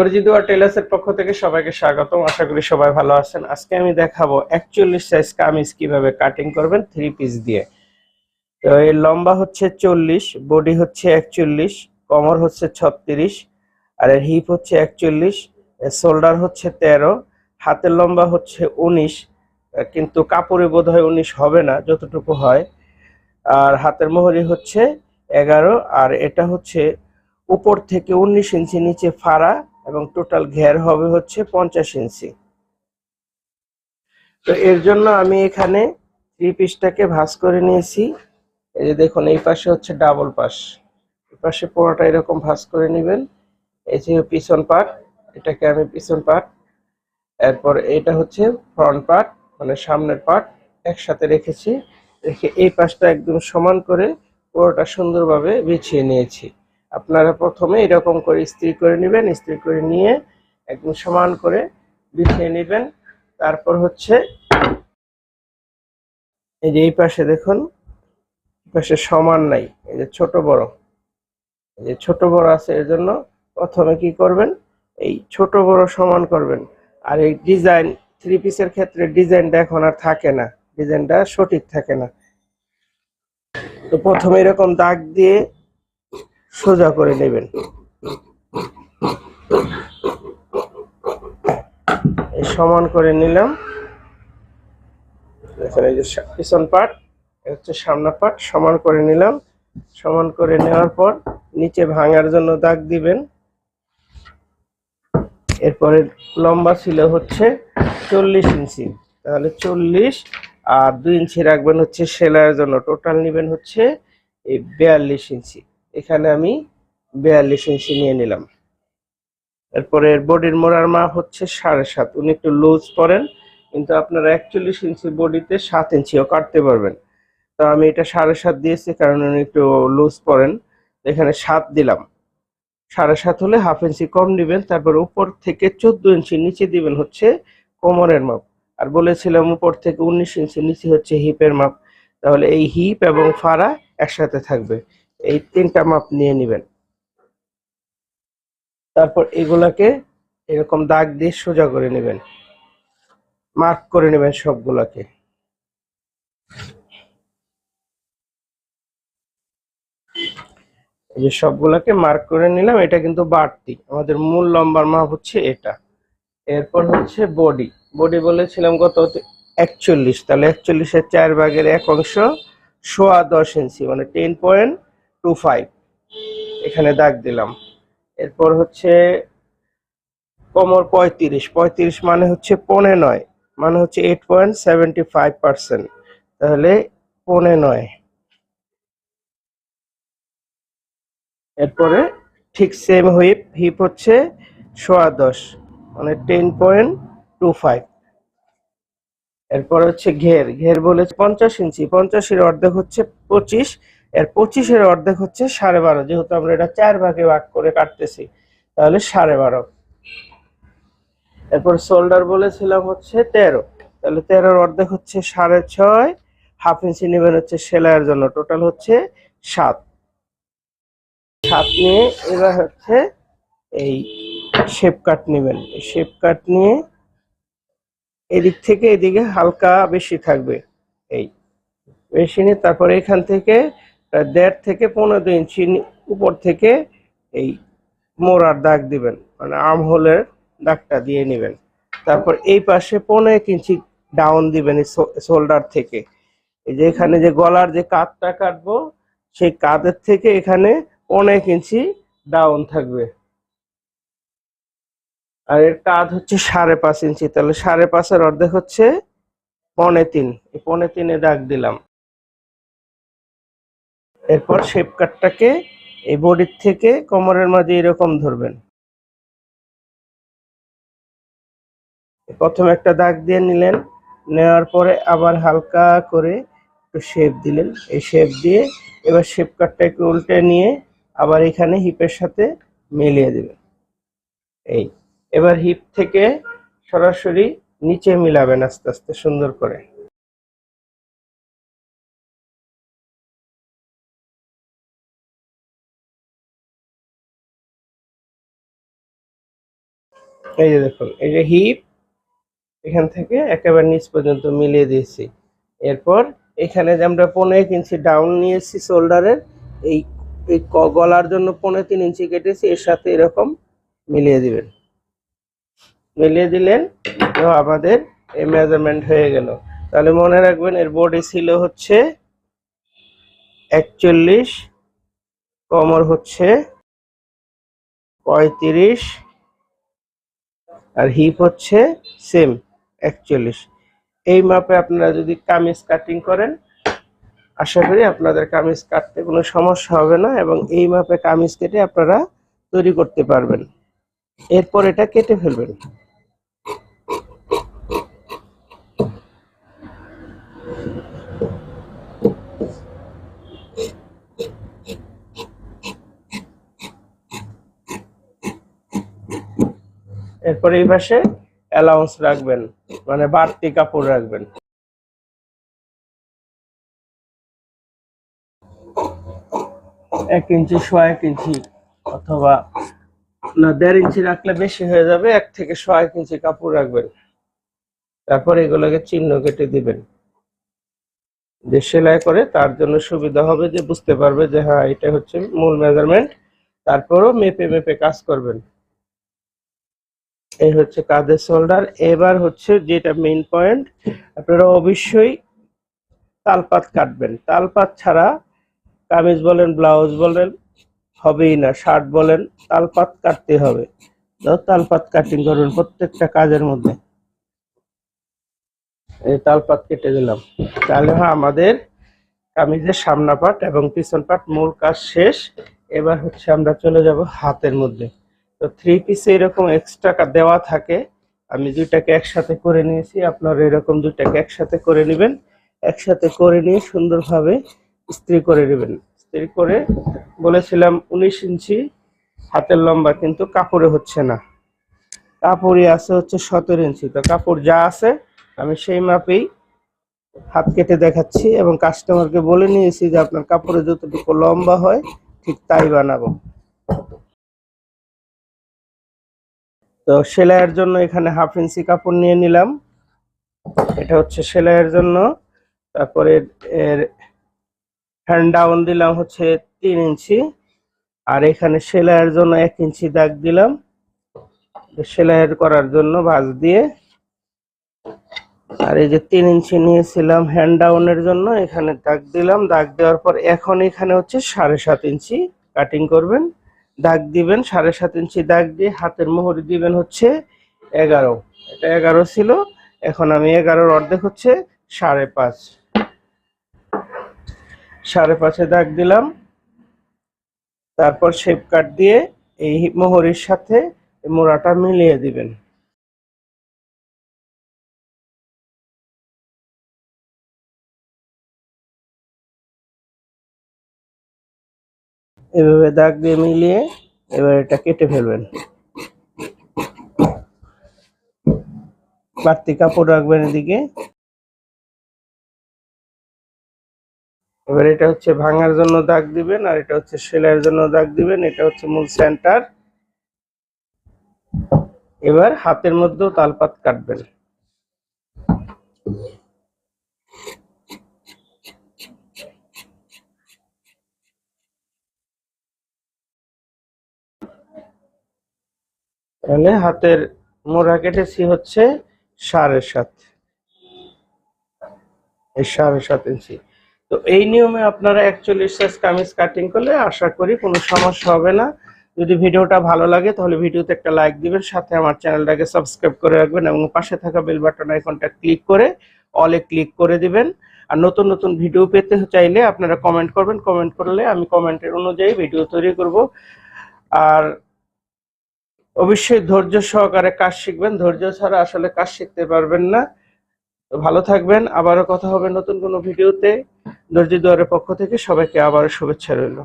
দর্জি দুয়া টেলার্সের পক্ষ থেকে সবাইকে স্বাগতম। আশা করি সবাই ভালো আছেন। আজকে আমি দেখাবো একচল্লিশ সাইজ কামিজ কীভাবে কাটিং করবেন থ্রি পিস দিয়ে। তো এর লম্বা হচ্ছে চল্লিশ বডি হচ্ছে একচল্লিশ, কমর হচ্ছে ছত্রিশ, আর এর হিপ হচ্ছে একচল্লিশ শোল্ডার হচ্ছে তেরো, হাতের লম্বা হচ্ছে উনিশ কিন্তু কাপড়ে বোধ হয় উনিশ হবে না, যতটুকু হয়। আর হাতের মোহরি হচ্ছে এগারো, আর এটা হচ্ছে উপর থেকে উনিশ ইঞ্চি নিচে ফাড়া এবং টোটাল ঘের হবে হচ্ছে পঞ্চাশ ইঞ্চি তো এর জন্য আমি এখানে থ্রি পিসটাকে ভাঁজ করে নিয়েছি। এই যে দেখুন, এই পাশে হচ্ছে ডাবল পাশ এই পাশে পুরোটা এরকম ভাঁজ করে নেবেন। এই যে পিছন পার্ট এটাকে আমি পিছন পার্ট এরপর এটা হচ্ছে ফ্রন্ট পার্ট মানে সামনের পার্ট একসাথে রেখেছি। রেখে এই পাশটা একদম সমান করে পুরোটা সুন্দরভাবে বিছিয়ে নিয়েছি। আপনারা প্রথমে এরকম করে ইস্ত্রি করে নেবেন ইস্ত্রি করে নিয়ে একদম সমান করে বিছিয়ে নেবেন। তারপর হচ্ছে এই যে এই পাশে দেখুন পাশে সমান নাই, এই যে ছোট বড়। এই যে ছোট বড় আছে এর জন্য প্রথমে কি করবেন? এই ছোট বড় সমান করবেন। আর এই ডিজাইন, থ্রি পিসের ক্ষেত্রে ডিজাইনটা এখন আর থাকে না, ডিজাইনটা সঠিক থাকে না। তো প্রথমে এরকম দাগ দিয়ে সোজা করে নেবেন। সমান করে নিলাম। এখানে যে পিছন পাট হচ্ছে সামনা পার্ট সমান করে নিলাম। সমান করে নেওয়ার পর নিচে ভাঙার জন্য দাগ দিবেন। এরপরে লম্বা ছিল হচ্ছে চল্লিশ ইঞ্চি। তাহলে চল্লিশ আর দুই ইঞ্চি রাখবেন হচ্ছে সেলাইয়ের জন্য। টোটাল নেবেন হচ্ছে এই বিয়াল্লিশ ইঞ্চি। এখানে আমি বিয়াল্লিশ ইঞ্চি নিয়ে নিলাম। এরপরে বডির মোড়ার মাপ হচ্ছে সাড়ে সাত। উনি একটু লুজ পরেন, কিন্তু আপনারা একচল্লিশ ইঞ্চি বডিতে সাত ইঞ্চিও কাটতে পারবেন। তো আমি এটা সাড়ে সাত দিয়েছি, কারণ উনি একটু লুজ পরেন। এখানে সাত দিলাম। সাড়ে সাত হলে হাফ ইঞ্চি কম নেবেন, তারপর উপর থেকে চোদ্দ ইঞ্চি নিচে দিবেন হচ্ছে কোমরের মাপ। আর বলেছিলাম উপর থেকে উনিশ ইঞ্চি নিচে হচ্ছে হিপের মাপ। তাহলে এই হিপ এবং ফাড়া একসাথে থাকবে। এই তিনটা মাপ নিয়ে নেবেন। তারপর এগুলাকে এরকম দাগ দিয়ে সোজা করে নেবেন। মার্ক করে নেবেন সবগুলাকে। এই যে সবগুলাকে মার্ক করে নিলাম, এটা কিন্তু বাড়তি। আমাদের মূল লম্বার মাপ হচ্ছে এটা। এরপর হচ্ছে বডি। বডি বলেছিলাম কত? একচল্লিশ। তাহলে একচল্লিশের চার ভাগের এক অংশ সোয়া দশ ইঞ্চি মানে টেন পয়েন্ট টু ফাইভ এখানে দাগ দিলাম। এরপর হচ্ছে কোমর পঁয়ত্রিশ। পঁয়ত্রিশ মানে হচ্ছে পনে নয়। মানে হচ্ছে eight point seventy five percent তাহলে পনে নয়। এরপরে ঠিক সেম হুইপ হিপ হচ্ছে সোয়া দশ। মানে টেন পয়েন্ট টু ফাইভ এরপর হচ্ছে ঘের। ঘের বলেছে পঞ্চাশ ইঞ্চি। পঞ্চাশের অর্ধেক হচ্ছে পঁচিশ। এর পঁচিশের অর্ধেক হচ্ছে সাড়ে বারো। যেহেতু আমরা এটা চার ভাগে ভাগ করে কাটতেছি, তাহলে সাড়ে বারো। এরপর শোল্ডার বলেছিলাম হচ্ছে তেরো। তাহলে তেরোর অর্ধেক হচ্ছে সাড়ে ছয় হাফ ইঞ্চি নেবেন হচ্ছে সেলাইয়ের জন্য। টোটাল হচ্ছে সাত। সাত নিয়ে এবার হচ্ছে এই শেপ কাট নেবেন। শেপ কাট নিয়ে এদিক থেকে এদিকে হালকা বেশি থাকবে। এই বেশি নিয়ে তারপরে এখান থেকে দেড় থেকে পনেরো ইঞ্চি উপর থেকে এই মোড়ার দাগ দিবেন মানে আর্ম হোলের দাগটা দিয়ে নেবেন। তারপর এই পাশে পনেরো এক ইঞ্চি ডাউন দিবেন শোল্ডার থেকে। এই যে এখানে যে গলার যে কাতটা কাটবো, সেই কাঁধের থেকে এখানে অনেক ইঞ্চি ডাউন থাকবে। আর এর কাঁধ হচ্ছে সাড়ে পাঁচ ইঞ্চি, তাহলে সাড়ে পাঁচের অর্ধেক হচ্ছে পনে তিন। এই পনে তিনে দাগ দিলাম। এরপর শেপ কাটটাকে এই বডির থেকে কোমরের মাঝে এরকম ধরবেন। প্রথমে একটা দাগ দিয়ে নিলেন, নেওয়ার পরে আবার হালকা করে একটু শেপ দিলেন। এই শেপ দিয়ে এবার শেপ কাটটাকে উল্টে নিয়ে আবার এখানে হিপের সাথে মিলিয়ে দেবেন। এই, এবার হিপ থেকে সরাসরি নিচে মিলাবেন আস্তে আস্তে সুন্দর করে। এই যে দেখুন, এই যে হিপ এখান থেকে একেবারে নিচ পর্যন্ত মিলিয়ে দিয়েছি। এরপর এখানে যে আমরা পনেরো ইঞ্চি ডাউন নিয়েছি শোল্ডারের এই এই গলার জন্য পনেরো তিন ইঞ্চি কেটেছি, এর সাথে এরকম মিলিয়ে দিবেন। মিলিয়ে দিলেন, তো আমাদের এই মেজারমেন্ট হয়ে গেল। তাহলে মনে রাখবেন এর বডি ছিল হচ্ছে একচল্লিশ, কমর হচ্ছে পঁয়ত্রিশ আর হিপ হচ্ছে সেম একচল্লিশ। এই মাপে আপনারা যদি কামিজ কাটিং করেন, আশা করি আপনাদের কামিজ কাটতে কোনো সমস্যা হবে না এবং এই মাপে কামিজ কেটে আপনারা তৈরি করতে পারবেন। এরপর এটা কেটে ফেলবেন। এরপর এই পাশে অ্যালাউন্স রাখবেন মানে বাড়তি কাপড় রাখবেন। এক ইঞ্চি সোয়া এক ইঞ্চি অথবা, না, দেড় ইঞ্চি রাখলে বেশি হয়ে যাবে, এক থেকে সোয়া এক ইঞ্চি কাপড় রাখবেন। তারপর এগুলোকে চিহ্ন কেটে দিবেন। যে সেলাই করে তার জন্য সুবিধা হবে যে বুঝতে পারবে যে হ্যাঁ এটা হচ্ছে মূল মেজারমেন্ট তারপরও মেপে মেপে কাজ করবেন। এই হচ্ছে কাঁধের শোল্ডার এবার হচ্ছে যেটা মেইন পয়েন্ট আপনারা অবশ্যই তালপাত কাটবেন। তালপাত ছাড়া কামিজ বলেন ব্লাউজ বলেন, হবেই না। শার্ট বলেন, তালপাত কাটতে হবে। তালপাত কাটিং করবেন প্রত্যেকটা কাজের মধ্যে। এই তালপাত কেটে দিলাম। তাহলে আমাদের কামিজের সামনা পাট এবং পিছন পাট মূল কাজ শেষ। এবার হচ্ছে আমরা চলে যাব হাতের মধ্যে। তো থ্রি পিসে এরকম এক্সট্রা দেওয়া থাকে। আমি দুইটাকে একসাথে করে নিয়েছি, আপনারা এরকম দুইটাকে একসাথে করে নেবেন। একসাথে করে নিয়ে সুন্দরভাবে ইস্ত্রি করে নেবেন। ইস্ত্রি করে বলেছিলাম উনিশ ইঞ্চি হাতের লম্বা, কিন্তু কাপড়ে হচ্ছে না। কাপড়ই আছে হচ্ছে সতেরো ইঞ্চি। তো কাপড় যা আছে, আমি সেই মাপেই হাত কেটে দেখাচ্ছি এবং কাস্টমারকে বলে নিয়েছি যে আপনার কাপড়ে যতটুকু লম্বা হয়, ঠিক তাই বানাবো। তো সেলাইয়ের জন্য এখানে হাফ ইঞ্চি কাপড় নিয়ে নিলাম। এটা হচ্ছে সেলাইয়ের জন্য। তারপরে এর হ্যান্ড ডাউন দিলাম হচ্ছে তিন ইঞ্চি। আর এখানে সেলাইয়ের জন্য এক ইঞ্চি দাগ দিলাম। সেলাইয়ের করার জন্য ভাঁজ দিয়ে। আর এই যে তিন ইঞ্চি নিয়েছিলাম হ্যান্ড ডাউনের জন্য, এখানে দাগ দিলাম। দাগ দেওয়ার পর এখন এখানে হচ্ছে সাড়ে সাত ইঞ্চি কাটিং করবেন। দাগ দিবেন, সাড়ে সাত ইঞ্চি দাগ দিয়ে হাতের মোহরি দিবেন হচ্ছে এগারো। এটা এগারো ছিল, এখন আমি এগারোর অর্ধেক হচ্ছে সাড়ে পাঁচ। সাড়ে পাঁচে দাগ দিলাম। তারপর শেপ কাট দিয়ে এই মোহরির সাথে মোড়াটা মিলিয়ে দিবেন। এভাবে দাগ দিয়ে মিলিয়ে এবার এটা কেটে ফেলবেন। বাড়তি কাপড় রাখবেন এদিকে। এবার এটা হচ্ছে ভাঙার জন্য দাগ দিবেন আর এটা হচ্ছে সেলাইয়ের জন্য দাগ দিবেন। এটা হচ্ছে মূল সেন্টার। এবার হাতের মধ্যেও তালপাত কাটবেন। তাহলে হাতের মোড়া কেটেছি হচ্ছে সাড়ে সাত। এই সাড়ে সাত ইঞ্চি। তো এই নিয়মে আপনারা একচল্লিশ সাইজ কামিজ কাটিং করলে আশা করি কোনো সমস্যা হবে না। যদি ভিডিওটা ভালো লাগে তাহলে ভিডিওতে একটা লাইক দিবেন, সাথে আমার চ্যানেলটাকে সাবস্ক্রাইব করে রাখবেন এবং পাশে থাকা বেল বাটন আইকনটা ক্লিক করে অলে ক্লিক করে দিবেন। আর নতুন নতুন ভিডিও পেতে চাইলে আপনারা কমেন্ট করবেন। কমেন্ট করলে আমি কমেন্টের অনুযায়ী ভিডিও তৈরি করব। আর অবশ্যই ধৈর্য সহকারে কাজ শিখবেন। ধৈর্য ছাড়া আসলে কাজ শিখতে পারবেন না। তো ভালো থাকবেন। আবারও কথা হবে নতুন কোনো ভিডিওতে। ধৈর্য দুয়ারের পক্ষ থেকে সবাইকে আবারও শুভেচ্ছা রইল।